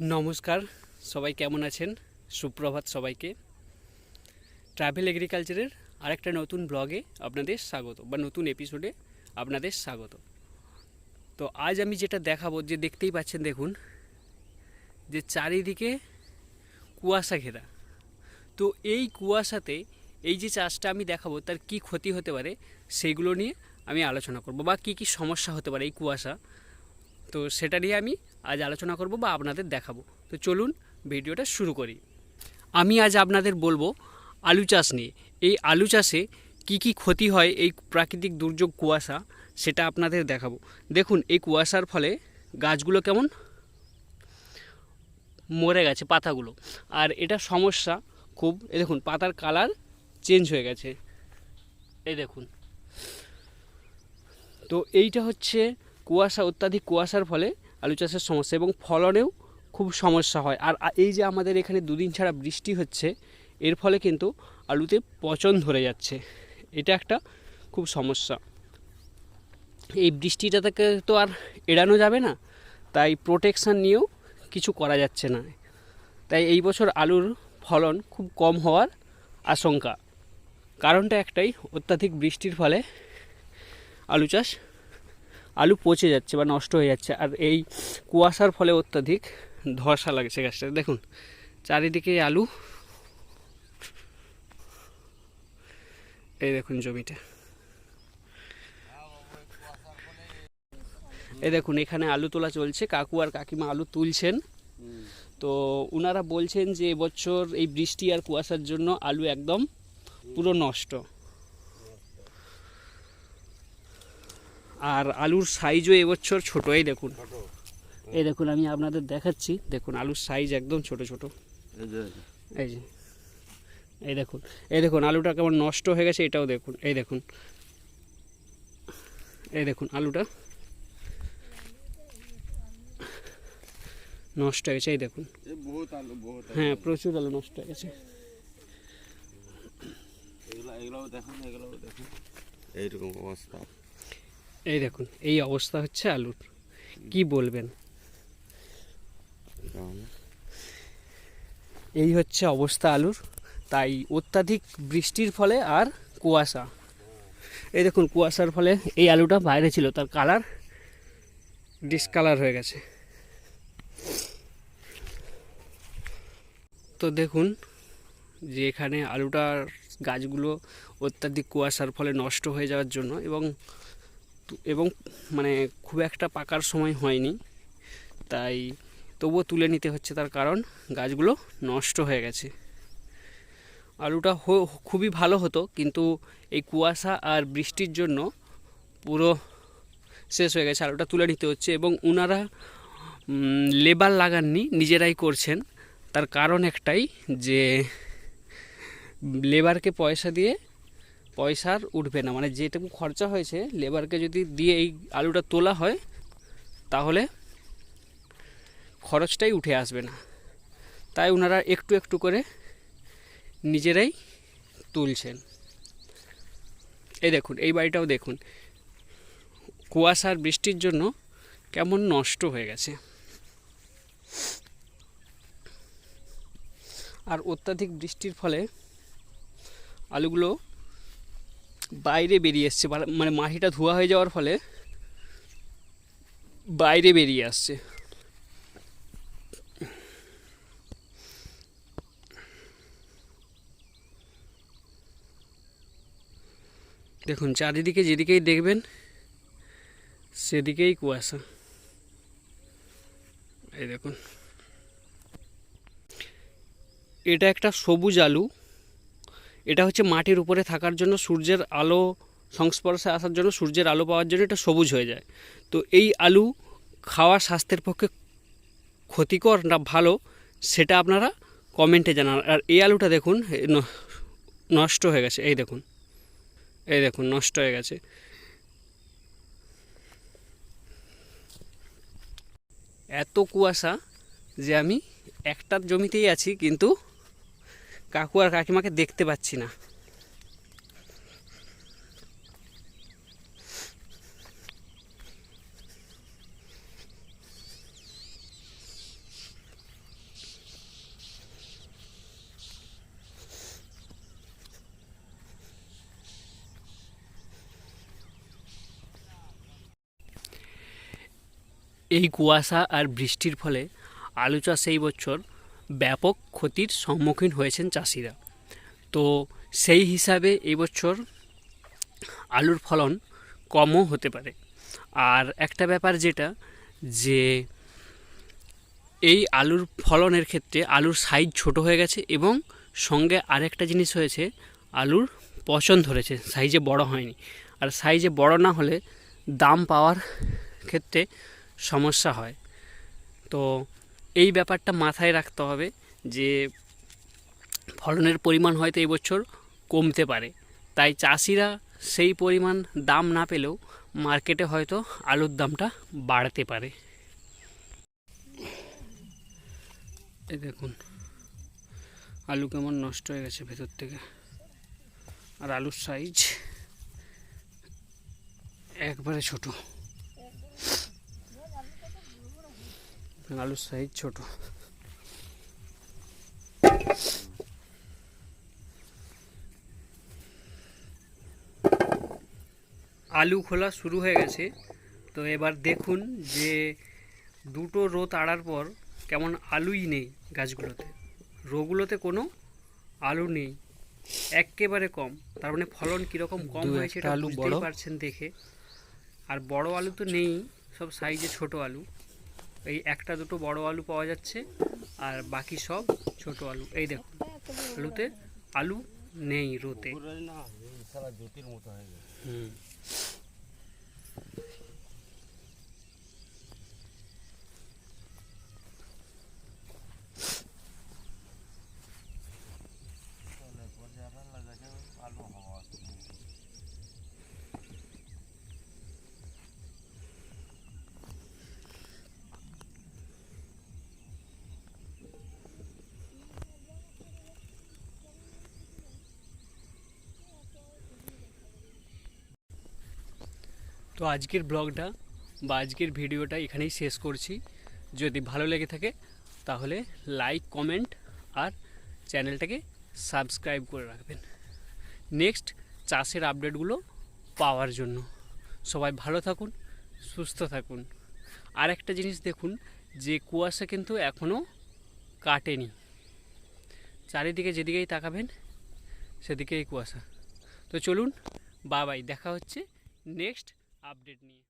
নমস্কার, সবাই কেমন আছেন? সুপ্রভাত সবাইকে। ট্রাভেল এগ্রিকালচারের আরেকটা নতুন ব্লগে আপনাদের স্বাগত, বা নতুন এপিসোডে আপনাদের স্বাগত। তো আজ আমি যেটা দেখাবো, যে দেখতেই পাচ্ছেন, দেখুন, যে চারিদিকে কুয়াশা ঘেরা। তো এই কুয়াশাতে এই যে চাষটা আমি দেখাবো, তার কি ক্ষতি হতে পারে সেইগুলো নিয়ে আমি আলোচনা করব, বা কি কি সমস্যা হতে পারে এই কুয়াশা। তো সেটা নিয়ে আমি আজ আলোচনা করব বা আপনাদের দেখাবো। তো চলুন ভিডিওটা শুরু করি। আমি আজ আপনাদের বলব আলু চাষ নিয়ে। এই আলু চাষে কি কি ক্ষতি হয় এই প্রাকৃতিক দুর্যোগ কুয়াশা সেটা আপনাদের দেখাবো। দেখুন, এই কুয়াশার ফলে গাছগুলো কেমন? মরে গেছে পাতাগুলো। আর এটা সমস্যা খুব, এই দেখুন, পাতার কালার চেঞ্জ হয়ে গেছে। এই দেখুন। তো এইটা হচ্ছে কুয়াশা, অত্যাধিক কুয়াশার ফলে আলু চাষের সমস্যা এবং ফলনেও খুব সমস্যা হয়। আর এই যে আমাদের এখানে দুদিন ছাড়া বৃষ্টি হচ্ছে, এর ফলে কিন্তু আলুতে পচন ধরে যাচ্ছে। এটা একটা খুব সমস্যা। এই বৃষ্টিটা থেকে তো আর এড়ানো যাবে না, তাই প্রোটেকশান নিয়েও কিছু করা যাচ্ছে না। তাই এই বছর আলুর ফলন খুব কম হওয়ার আশঙ্কা। কারণটা একটাই, অত্যাধিক বৃষ্টির ফলে আলু চাষ আলু পচে যাচ্ছে বা নষ্ট হয়ে যাচ্ছে, আর এই কুয়াশার ফলে অত্যাধিক ধসা লাগছে গাছটা দেখুন, চারিদিকে আলু। এই দেখুন জমিটা। এই দেখুন, এখানে আলু তোলা চলছে। কাকু আর কাকিমা আলু তুলছেন। তো ওনারা বলছেন যে এবছর এই বৃষ্টি আর কুয়াশার জন্য আলু একদম পুরো নষ্ট। আর আলুর সাইজও এবছর ছোটোই দেখুন। এই দেখুন আমি আপনাদের দেখাচ্ছি। দেখুন আলুর সাইজ একদম ছোট ছোট। এই যে এই দেখুন এই দেখুন আলুটা কেমন নষ্ট হয়ে গেছে এটাও দেখুন এই দেখুন। এই দেখুন আলুটা নষ্ট হয়ে গেছে এই দেখুন। হ্যাঁ প্রচুর আলু নষ্ট হয়ে গেছে। এইরকম অবস্থা। এই দেখুন, এই অবস্থা হচ্ছে আলুর। কি বলবেন? এই হচ্ছে অবস্থা আলুর, তাই অত্যাধিক বৃষ্টির ফলে আর কুয়াশা। এই দেখুন, কুয়াশার ফলে এই আলুটা বাইরে ছিল, তার কালার ডিসকালার হয়ে গেছে। তো দেখুন, যে এখানে আলুটার গাছগুলো অত্যাধিক কুয়াশার ফলে নষ্ট হয়ে যাওয়ার জন্য এবং এবং মানে খুব একটা পাকার সময় হয়নি। তাই তবুও তুলে নিতে হচ্ছে তার কারণ গাছগুলো নষ্ট হয়ে গেছে। আলুটা খুবই ভালো হতো, কিন্তু এই কুয়াশা আর বৃষ্টির জন্য পুরো শেষ হয়ে গেছে। আলুটা তুলে নিতে হচ্ছে এবং ওনারা লেবার লাগাননি, নিজেরাই করছেন। তার কারণ একটাই যে, লেবারকে পয়সা দিয়ে পয়সার উঠবে না। মানে যেটুকু খরচা হয়েছে লেবারকে যদি দিয়ে এই আলুটা তোলা হয়, তাহলে খরচটাই উঠে আসবে না। তাই ওনারা একটু একটু করে নিজেরাই তুলছেন। এই দেখুন, এই বাড়িটাও দেখুন। কুয়াশার বৃষ্টির জন্য কেমন নষ্ট হয়ে গেছে। আর অত্যাধিক বৃষ্টির ফলে আলুগুলো বাইরে বেরিয়ে এসছে মানে মাটিটা ধোয়া হয়ে যাওয়ার ফলে বাইরে বেরিয়ে আসছে। দেখুন, চারিদিকে যেদিকেই দেখবেন, সেদিকেই কুয়াশা। এই দেখুন। এটা একটা সবুজ আলু। এটা হচ্ছে মাটির উপরে থাকার জন্য সূর্যের আলো সংস্পর্শে আসার জন্য সূর্যের আলো পাওয়ার জন্য এটা সবুজ হয়ে যায়। তো এই আলু খাওয়া স্বাস্থ্যের পক্ষে ক্ষতিকর না ভালো সেটা আপনারা কমেন্টে জানান। আর এই আলুটা দেখুন নষ্ট হয়ে গেছে। এই দেখুন এই দেখুন, নষ্ট হয়ে গেছে। এত কুয়াশা যে আমি একটার জমিতেই আছি, কিন্তু কাকু আর কাকিমাকে দেখতে পাচ্ছি না। এই কুয়াশা আর বৃষ্টির ফলে আলু চাষ এই বছর ব্যাপক ক্ষতির সম্মুখীন হয়েছেন চাষিরা। তো সেই হিসাবে এবছর আলুর ফলন কমও হতে পারে। আর একটা ব্যাপার যেটা, যে এই আলুর ফলনের ক্ষেত্রে আলুর সাইজ ছোট হয়ে গেছে এবং সঙ্গে আরেকটা জিনিস হয়েছে, আলুর পচন ধরেছে সাইজে বড় হয়নি। আর সাইজে বড় না হলে দাম পাওয়ার ক্ষেত্রে সমস্যা হয়। তো এই ব্যাপারটা মাথায় রাখতে হবে যে ফলনের পরিমাণ হয়তো এই বছর কমতে পারে। তাই চাষিরা সেই পরিমাণ দাম না পেলেও মার্কেটে হয়তো আলুর দামটা বাড়তে পারে। এই দেখুন, আলু কেমন নষ্ট হয়ে গেছে ভেতর থেকে। আর আলুর সাইজ একবারে ছোট। আলুর সাইজ ছোট। আলু খোলা শুরু হয়ে গেছে। তো এবার দেখুন যে দুটো রো তাড়ার পর কেমন আলুই নেই গাছগুলোতে। রোগুলোতে কোনো আলু নেই। একেবারে কম। তার মানে ফলন কীরকম কম হয়েছে এটা আলু বুঝতেই বড়। পারছেন দেখে। আর বড় আলু তো নেই সব সাইজে ছোট আলু। এই একটা দুটো বড় আলু পাওয়া যাচ্ছে আর বাকি সব ছোট আলু। এই দেখুন আলুতে আলু নেই রোতে। হয়ে হুম আলু হওয়া তো আজকের ব্লগটা বা আজকের ভিডিওটা এখানেই শেষ করছি। যদি ভালো লেগে থাকে, তাহলে লাইক কমেন্ট আর চ্যানেলটাকে সাবস্ক্রাইব করে রাখবেন। নেক্সট চাষের আপডেটগুলো পাওয়ার জন্য। সবাই ভালো থাকুন, সুস্থ থাকুন। আর একটা জিনিস দেখুন, যে কুয়াশা কিন্তু এখনও কাটেনি। চারিদিকে যেদিকেই তাকাবেন, সেদিকেই কুয়াশা। তো চলুন বাবাই দেখা হচ্ছে নেক্সট আপডেট নিয়ে